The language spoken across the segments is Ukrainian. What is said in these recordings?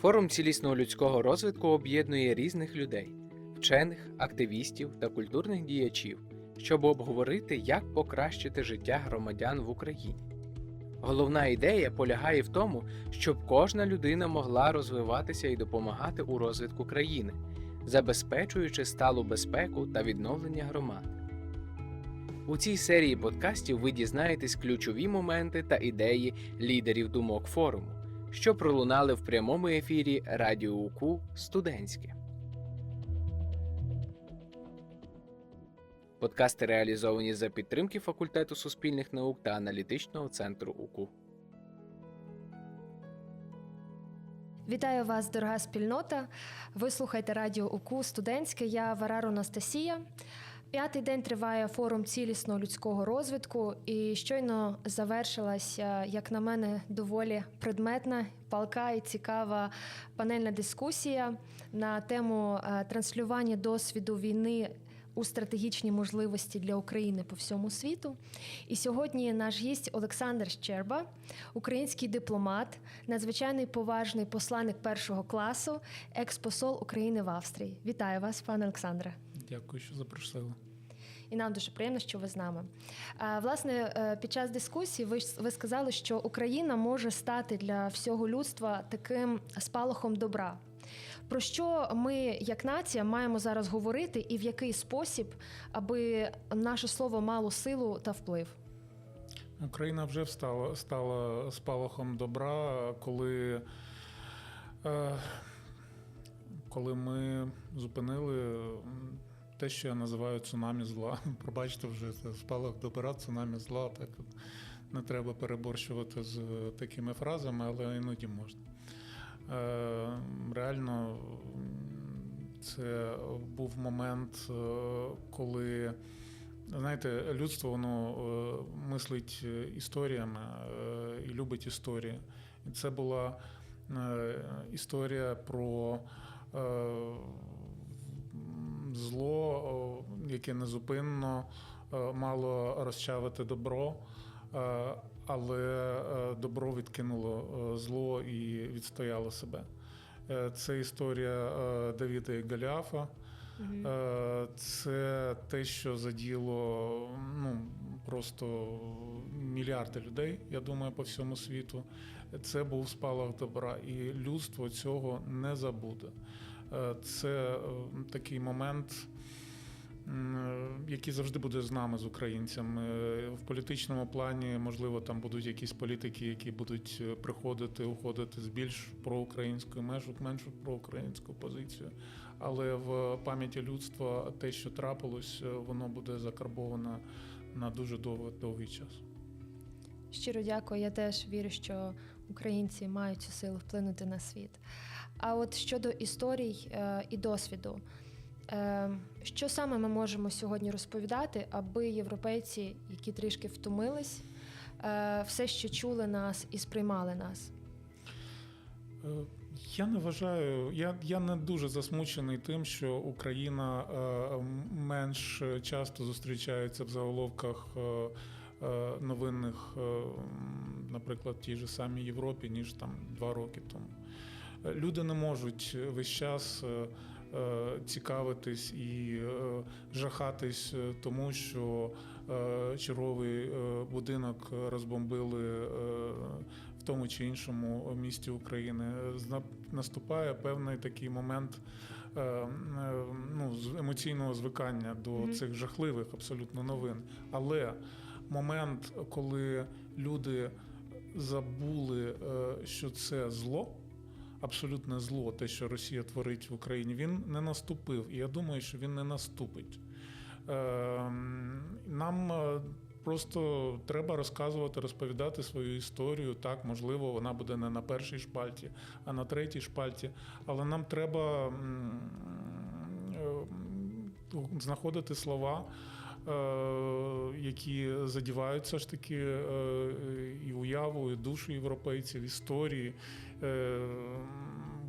Форум цілісного людського розвитку об'єднує різних людей, вчених, активістів та культурних діячів, щоб обговорити, як покращити життя громадян в Україні. Головна ідея полягає в тому, щоб кожна людина могла розвиватися і допомагати у розвитку країни, забезпечуючи сталу безпеку та відновлення громад. У цій серії подкастів ви дізнаєтесь ключові моменти та ідеї лідерів думок форуму, що пролунали в прямому ефірі Радіо УКУ Студентське. Подкасти реалізовані за підтримки факультету суспільних наук та аналітичного центру УКУ. Вітаю вас, дорога спільнота. Ви слухаєте радіо УКУ студентське. Я Варару Анастасія. П'ятий день триває форум цілісного людського розвитку, і щойно завершилася, як на мене, доволі предметна, палка і цікава панельна дискусія на тему е, транслювання досвіду війни у стратегічні можливості для України по всьому світу. І сьогодні наш гість Олександр Щерба, український дипломат, надзвичайний поважний посланник першого класу, експосол України в Австрії. Вітаю вас, пане Олександре. Дякую, що запросили. І нам дуже приємно, що ви з нами. Власне, е, під час дискусії ви, ви сказали, що Україна може стати для всього людства таким спалахом добра. Про що ми, як нація, маємо зараз говорити, і в який спосіб, аби наше слово мало силу та вплив? Україна вже встала, стала спалахом добра, коли, е, коли ми зупинили те, що я називаю цунамі зла. Пробачте вже це спалах добра, цунамі зла. Так не треба переборщувати з такими фразами, але іноді можна. Е, реально, це був момент, е, коли. Знаєте, людство воно е, мислить е, історіями е, і любить історії. І це була е, історія про е, зло, яке незупинно е, мало розчавити добро, е, але е, добро відкинуло зло і відстояло себе. Це історія Давіда і Голіафа. Е, Це те, що заділо ну, просто мільярди людей, я думаю, по всьому світу. Це був спалах добра, і людство цього не забуде. Е, Це е, такий момент, м, який завжди буде з нами, з українцями. Е, В політичному плані, можливо, там будуть якісь політики, які будуть е, приходити, уходити з більш проукраїнською межу, меншу проукраїнську позицію. Але в пам'яті людства те, що трапилось, е, воно буде закарбовано на дуже довго, довгий час. Щиро дякую. Я теж вірю, що українці мають цю силу вплинути на світ. А от щодо історій е, і досвіду, е, що саме ми можемо сьогодні розповідати, аби європейці, які трішки втомились, е, все ще чули нас і сприймали нас? Я не вважаю, я, я не дуже засмучений тим, що Україна менш часто зустрічається в заголовках новинних, наприклад, в тій же самій Європі, ніж там два роки тому. Е, Люди не можуть весь час е, е, цікавитись і е, жахатись е, тому, що е, черговий е, будинок розбомбили е, в тому чи іншому місті України. Наступає певний такий момент е, е, ну, емоційного звикання до Мгм. цих жахливих абсолютно новин. Але момент, коли люди забули, е, що це зло. Абсолютне зло, те, що Росія творить в Україні, він не наступив. І я думаю, що він не наступить. Ем, Нам е, просто треба розказувати, розповідати свою історію. Так, можливо, вона буде не на першій шпальті, а на третій шпальті. Але нам треба е, знаходити слова. Е, Які задівають все ж таки е, і уяву, і душу європейців, історії, Е,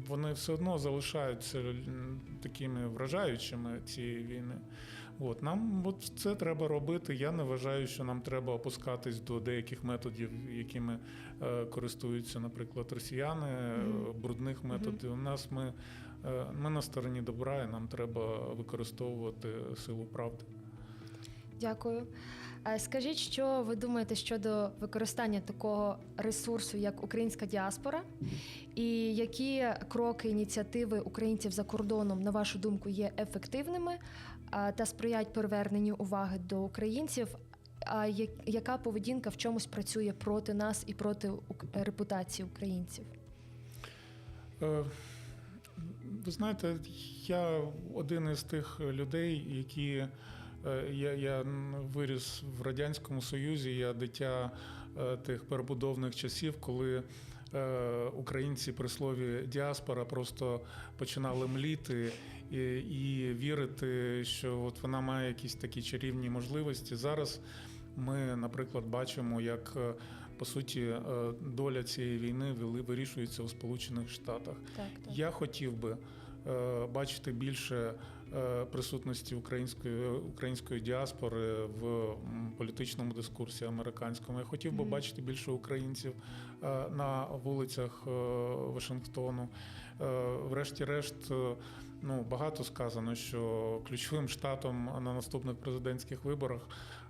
вони все одно залишаються такими вражаючими цієї війни. От нам от це треба робити. Я не вважаю, що нам треба опускатись до деяких методів, якими е, користуються, наприклад, росіяни, Мгм. брудних методів. У нас ми, е, ми на стороні добра, і нам треба використовувати силу правди. Дякую. Е, Скажіть, що ви думаєте щодо використання такого ресурсу, як українська діаспора, і які кроки, ініціативи українців за кордоном, на вашу думку, є ефективними та сприяють приверненню уваги до українців? А яка поведінка в чомусь працює проти нас і проти репутації українців? Е, Ви знаєте, я один із тих людей, які е, я, я виріс в Радянському Союзі, я дитя е, тих перебудовних часів, коли е, українці при слові діаспора просто починали мліти і, і вірити, що от вона має якісь такі чарівні можливості. Зараз ми, наприклад, бачимо, як е, по суті е, доля цієї війни вили- вирішується у Сполучених Штатах. Так, так. Я хотів би е, бачити більше е, присутності української української діаспори в політичному дискурсі американському. Я хотів би Мгм. бачити більше українців е, на вулицях е, Вашингтону. Е, Врешті-решт, е, ну багато сказано, що ключовим штатом на наступних президентських виборах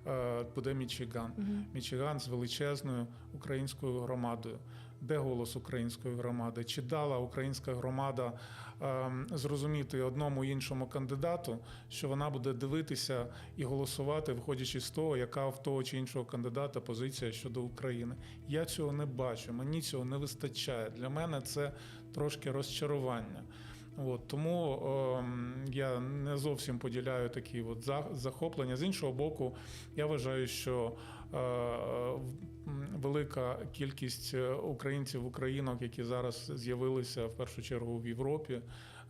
е, буде Мічиган. Мгм. Мічиган з величезною українською громадою. Де голос української громади? Чи дала українська громада ем, зрозуміти одному іншому кандидату, що вона буде дивитися і голосувати, виходячи з того, яка в того чи іншого кандидата позиція щодо України? Я цього не бачу. Мені цього не вистачає. Для мене це трошки розчарування. От, тому ем, я не зовсім поділяю такі от захоплення. З іншого боку, я вважаю, що е, велика кількість е, українців, українок, які зараз з'явилися в першу чергу в Європі.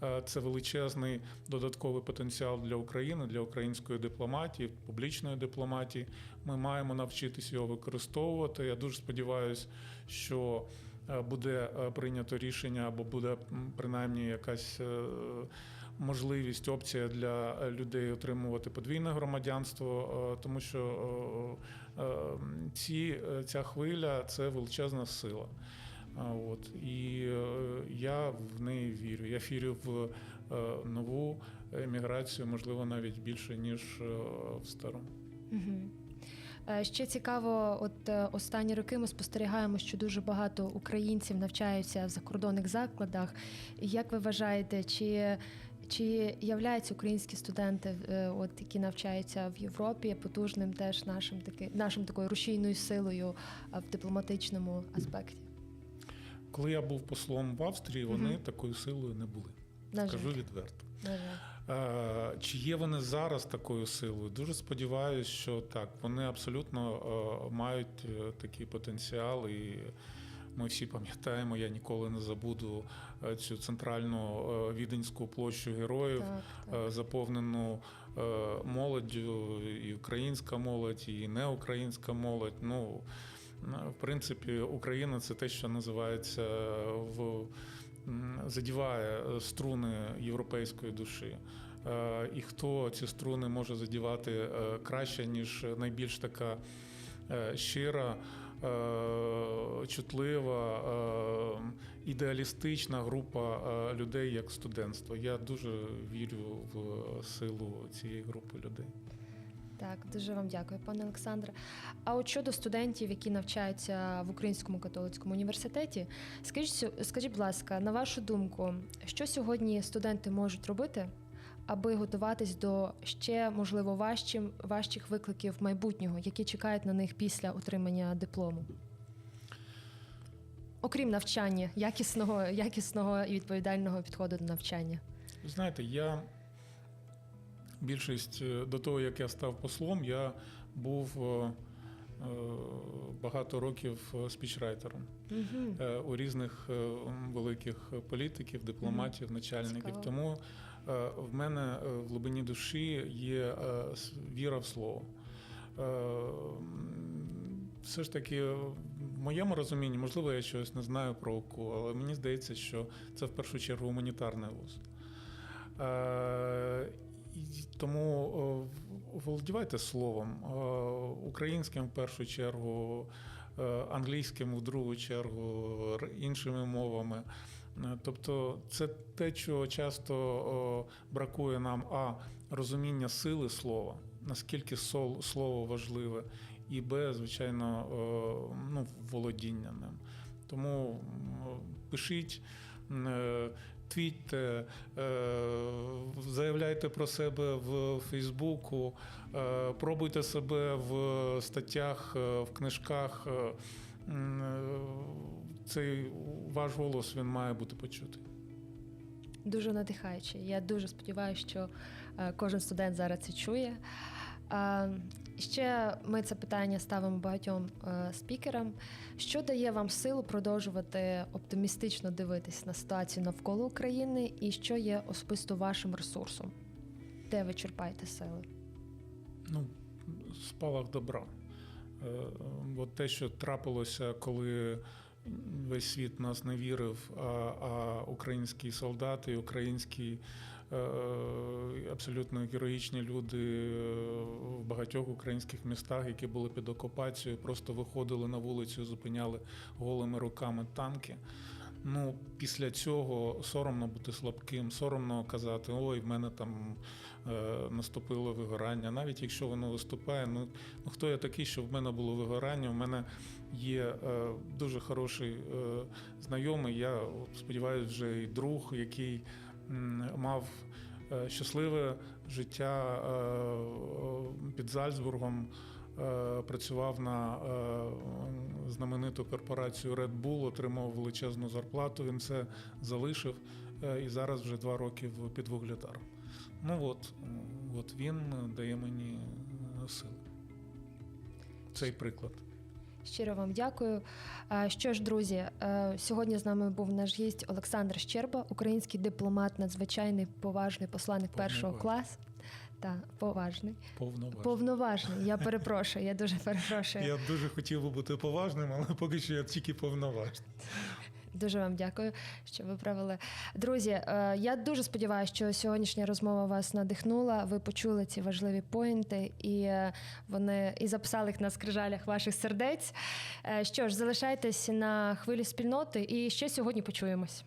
е, Це величезний додатковий потенціал для України, для української дипломатії, публічної дипломатії. Ми маємо навчитися його використовувати. Я дуже сподіваюся, що е, буде прийнято рішення або буде принаймні якась можливість, опція для е, людей отримувати подвійне громадянство, е, тому що е, ці, ця хвиля це величезна сила. От і я в неї вірю. Я вірю в нову еміграцію, можливо, навіть більше ніж в стару. Е, Ще цікаво, от останні роки ми спостерігаємо, що дуже багато українців навчаються в закордонних закладах. Як ви вважаєте, чи, чи являються українські студенти, е, от які навчаються в Європі, потужним теж нашим таки нашим такою рушійною силою в дипломатичному аспекті? Коли я був послом в Австрії, вони Мгм. такою силою не були. На жаль, Скажу відверто. на жаль. Чи є вони зараз такою силою? Дуже сподіваюся, що так. Вони абсолютно мають е, такий потенціал, і ми всі пам'ятаємо, я ніколи не забуду е, цю центральну е, віденську площу героїв, Так, так. е, заповнену е, молоддю, і українська молодь, і неукраїнська молодь. Ну, в принципі, Україна це те, що називається в задіває струни європейської душі. І хто ці струни може задівати краще, ніж найбільш така щира, чутлива, е, ідеалістична група е, людей, як студентство. Я дуже вірю в силу цієї групи людей. Так, дуже вам дякую, пане Олександре. А от щодо студентів, які навчаються в Українському католицькому університеті, скажіть, скажіть, будь ласка, на вашу думку, що сьогодні студенти можуть робити, аби готуватись до ще можливо важчим, важчих викликів майбутнього, які чекають на них після отримання диплому? Окрім навчання, якісного, якісного і відповідального підходу до навчання. Знаєте, я більшість е, до того, як я став послом, я був е, е, багато років спічрайтером Угу. е, у різних великих політиків, дипломатів, начальників. Цікаво. Тому в мене е, в глибині душі є е, віра в слово. Е, Все ж таки, в моєму розумінні, можливо, я щось не знаю про ОКУ, але мені здається, що це в першу чергу гуманітарний вуз. Е, тому е, володівайте словом, е, українським в першу чергу, е, англійським в другу чергу, іншими мовами. Е, Тобто це те, чого часто бракує нам а розуміння сили слова, наскільки сол- слово важливе, і б, звичайно, ну, володіння ним. Тому пишіть, е, твітьте, е, заявляйте про себе в Фейсбуку, пробуйте себе в статтях, в книжках. Цей ваш голос він має бути почутий. Дуже надихаюче. Я дуже сподіваюся, що е, кожен студент зараз це чує. Ще ми це питання ставимо багатьом е, спікерам. Що дає вам силу продовжувати оптимістично дивитись на ситуацію навколо України, і що є особисто вашим ресурсом? Де ви черпаєте сили? Ну, спалах добра. Е, От те, що трапилося, коли весь світ нас не вірив, а, а українські солдати, українські е, абсолютно героїчні люди е, в багатьох українських містах, які були під окупацією, просто виходили на вулицю, зупиняли голими руками танки. Ну, після цього соромно бути слабким, соромно казати, ой, в мене там е, наступило вигорання. Навіть якщо воно виступає, ну, ну хто я такий, що в мене було вигорання? У мене є е, дуже хороший е, знайомий, я сподіваюся, вже і друг, який м, мав е, щасливе життя е, під Зальцбургом. е, Працював на знамениту корпорацію Red Bull, отримав величезну зарплату. Він це залишив е, і зараз вже два роки в підвугледаром. Ну от, от він дає мені е, сили. Цей приклад. Щиро вам дякую. Що ж, друзі, е, сьогодні з нами був наш гість Олександр Щерба, український дипломат, надзвичайний поважний посланник першого класу. Та поважний, Повноважний. повноважний. Я перепрошую, я дуже перепрошую. Я дуже хотів би бути поважним, але поки що я тільки повноважний. Дуже вам дякую, що ви провели. Друзі, е, я дуже сподіваюся, що сьогоднішня розмова вас надихнула. Ви почули ці важливі поінти, і е, вони і записали їх на скрижалях ваших сердець. Е, Що ж, залишайтесь на хвилі спільноти, і ще сьогодні почуємось.